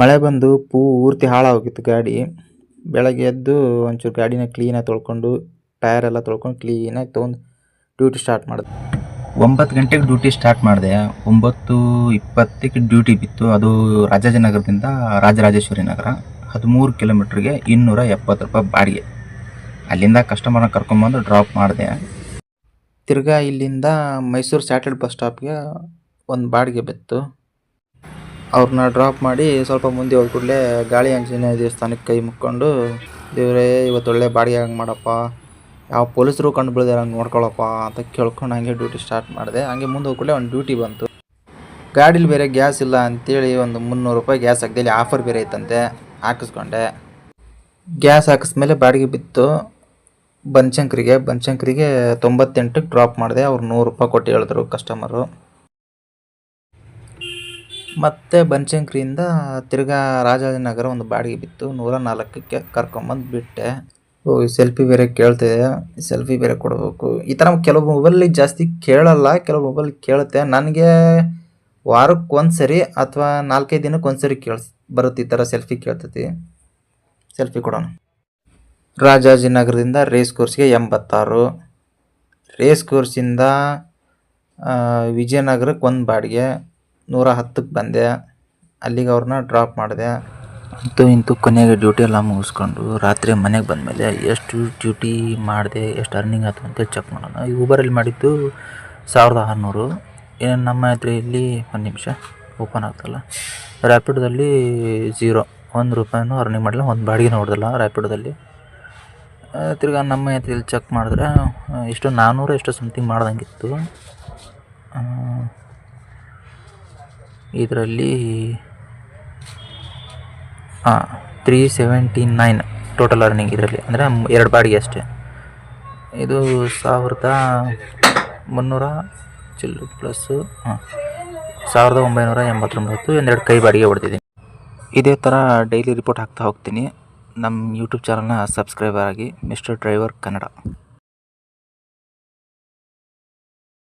ಮಳೆ ಬಂದು ಪೂರ್ತಿ ಹಾಳಾಗೋಗಿತ್ತು ಗಾಡಿ. ಬೆಳಗ್ಗೆ ಎದ್ದು ಒಂಚೂರು ಗಾಡಿನ ಕ್ಲೀನಾಗಿ ತೊಳ್ಕೊಂಡು, ಟೈರ್ ಎಲ್ಲ ತೊಳ್ಕೊಂಡು ಕ್ಲೀನಾಗಿ ತೊಗೊಂಡು ಡ್ಯೂಟಿ ಸ್ಟಾರ್ಟ್ ಮಾಡಿದೆ. ಒಂಬತ್ತು ಗಂಟೆಗೆ ಡ್ಯೂಟಿ ಸ್ಟಾರ್ಟ್ ಮಾಡಿದೆ. ಒಂಬತ್ತು ಇಪ್ಪತ್ತಕ್ಕೆ ಡ್ಯೂಟಿ ಬಿತ್ತು. ಅದು ರಾಜಾಜಿನಗರದಿಂದ ರಾಜರಾಜೇಶ್ವರಿ ನಗರ. ಹದಿಮೂರು ಕಿಲೋಮೀಟ್ರಿಗೆ ಇನ್ನೂರ ಎಪ್ಪತ್ತು ರೂಪಾಯಿ ಬಾಡಿಗೆ. ಅಲ್ಲಿಂದ ಕಸ್ಟಮರ್ನ ಕರ್ಕೊಂಬಂದು ಡ್ರಾಪ್ ಮಾಡಿದೆ. ತಿರ್ಗಾ ಇಲ್ಲಿಂದ ಮೈಸೂರು ಸ್ಯಾಟಲ್ ಬಸ್ ಸ್ಟಾಪ್ಗೆ ಒಂದು ಬಾಡಿಗೆ ಬಿತ್ತು. ಅವ್ರನ್ನ ಡ್ರಾಪ್ ಮಾಡಿ ಸ್ವಲ್ಪ ಮುಂದೆ ಹೋದ ಕೂಡಲೇ ಗಾಳಿ ಆಂಜನೇಯ ದೇವಸ್ಥಾನಕ್ಕೆ ಕೈ ಮುಕ್ಕೊಂಡು, ದೇವರೇ, ಇವತ್ತು ಒಳ್ಳೆ ಬಾಡಿಗೆ ಹಂಗೆ ಮಾಡಪ್ಪ. ಯಾವ ಪೊಲೀಸರು ಕಂಡು ಬೀಳದೆ ಹಂಗೆ ನೋಡ್ಕೊಳಪ್ಪ ಅಂತ ಕೇಳ್ಕೊಂಡು ಹಂಗೆ ಡ್ಯೂಟಿ ಸ್ಟಾರ್ಟ್ ಮಾಡಿದೆ. ಹಂಗೆ ಮುಂದೆ ಕೂಡಲೇ ಒಂದು ಡ್ಯೂಟಿ ಬಂತು. ಗಾಡೀಲಿ ಬೇರೆ ಗ್ಯಾಸ್ ಇಲ್ಲ ಅಂತೇಳಿ ಒಂದು ಮುನ್ನೂರು ರೂಪಾಯಿ ಗ್ಯಾಸ್ ಹಾಕ್ದಲ್ಲಿ ಆಫರ್ ಬೇರೆ ಐತಂತೆ, ಹಾಕಿಸ್ಕೊಂಡೆ. ಗ್ಯಾಸ್ ಹಾಕಿಸ್ಮೇಲೆ ಬಾಡಿಗೆ ಬಿತ್ತು. ಬನಶಂಕರಿಗೆ ಬನಶಂಕರಿಗೆ ತೊಂಬತ್ತೆಂಟಕ್ಕೆ ಡ್ರಾಪ್ ಮಾಡಿದೆ. ಅವ್ರು ನೂರು ರೂಪಾಯಿ ಕೊಟ್ಟು ಹೇಳಿದ್ರು ಕಸ್ಟಮರು ಮತ್ತೆ ಬನಶಂಕರಿಯಿಂದ ತಿರ್ಗಾ ರಾಜಾಜಿನಗರ ಒಂದು ಬಾಡಿಗೆ ಬಿತ್ತು. ನೂರ ನಾಲ್ಕಕ್ಕೆ ಕರ್ಕೊಂಬಂದು ಬಿಟ್ಟೆ. ಓ ಸೆಲ್ಫಿ ಬೇರೆ ಕೇಳ್ತಿದೆ ಸೆಲ್ಫಿ ಬೇರೆ ಕೊಡಬೇಕು. ಈ ಥರ ಕೆಲವು ಮೊಬೈಲ್ ಜಾಸ್ತಿ ಕೇಳಲ್ಲ, ಕೆಲವು ಮೊಬೈಲ್ ಕೇಳುತ್ತೆ. ನನಗೆ ವಾರಕ್ಕೆ ಒಂದು ಸರಿ ಅಥವಾ ನಾಲ್ಕೈದು ದಿನಕ್ಕೆ ಒಂದ್ಸರಿ ಕೇಳಿಸ್ ಬರುತ್ತೆ ಈ ಥರ ಸೆಲ್ಫಿ ಕೇಳ್ತೈತಿ. ಸೆಲ್ಫಿ ಕೊಡೋಣ. ರಾಜಾಜಿನಗರದಿಂದ ರೇಸ್ ಕೋರ್ಸ್ಗೆ ಎಂಬತ್ತಾರು. ರೇಸ್ ಕೋರ್ಸಿಂದ ವಿಜಯನಗರಕ್ಕೆ ಒಂದು ಬಾಡಿಗೆ. ನೂರ ಹತ್ತಕ್ಕೆ ಬಂದೆ. ಅಲ್ಲಿಗೆ ಅವ್ರನ್ನ ಡ್ರಾಪ್ ಮಾಡಿದೆ. ಅಂತೂ ಇಂತೂ ಕೊನೆಗೆ ಡ್ಯೂಟಿ ಎಲ್ಲ ಮುಗಿಸ್ಕೊಂಡು ರಾತ್ರಿ ಮನೆಗೆ ಬಂದಮೇಲೆ ಎಷ್ಟು ಡ್ಯೂಟಿ ಮಾಡಿದೆ, ಎಷ್ಟು ಅರ್ನಿಂಗ್ ಆಯ್ತು ಅಂತೇಳಿ ಚೆಕ್ ಮಾಡೋಣ. ಈ ಊಬರಲ್ಲಿ ಮಾಡಿದ್ದು ಸಾವಿರದ ಆರುನೂರು. ಏನು ನಮ್ಮ ಹತ್ರ ಇಲ್ಲಿ ಒಂದು ನಿಮಿಷ ಓಪನ್ ಆಗ್ತಲ್ಲ ರ್ಯಾಪಿಡೋದಲ್ಲಿ ಝೀರೋ ಒಂದು ರೂಪಾಯಿನೂ ಅರ್ನಿಂಗ್ ಮಾಡಲಿಲ್ಲ ಒಂದು ಬಾಡಿಗೆ ನೋಡಿದಲ್ಲ ರ್ಯಾಪಿಡೋದಲ್ಲಿ ತಿರ್ಗಿ ನಮ್ಮ ಹತ್ರ ಚೆಕ್ ಮಾಡಿದ್ರೆ ಎಷ್ಟು ನಾನ್ನೂರು ಎಷ್ಟು ಸಮಥಿಂಗ್ ಮಾಡ್ದಂಗಿತ್ತು. ಇದರಲ್ಲಿ ಹಾಂ three seventy nine total earning ಇದರಲ್ಲಿ. ಅಂದರೆ ಎರಡು ಬಾಡಿಗೆ ಅಷ್ಟೇ. ಇದು ಸಾವಿರದ ಮುನ್ನೂರ ಚಿಲ್ಲು ಪ್ಲಸ್ಸು, ಹಾಂ, ಸಾವಿರದ ಒಂಬೈನೂರ ಎಂಬತ್ತೊಂಬತ್ತು ಒಂದೆರಡು ಕೈ ಬಾಡಿಗೆ ಹೊಡೆದಿದ್ದೀನಿ ಇದೇ ಥರ ಡೈಲಿ ರಿಪೋರ್ಟ್ ಹಾಕ್ತಾ ಹೋಗ್ತೀನಿ. ನಮ್ಮ ಯೂಟ್ಯೂಬ್ ಚಾನಲ್ನ ಸಬ್ಸ್ಕ್ರೈಬರ್ ಆಗಿ ಮಿಸ್ಟರ್ ಡ್ರೈವರ್ ಕನ್ನಡ.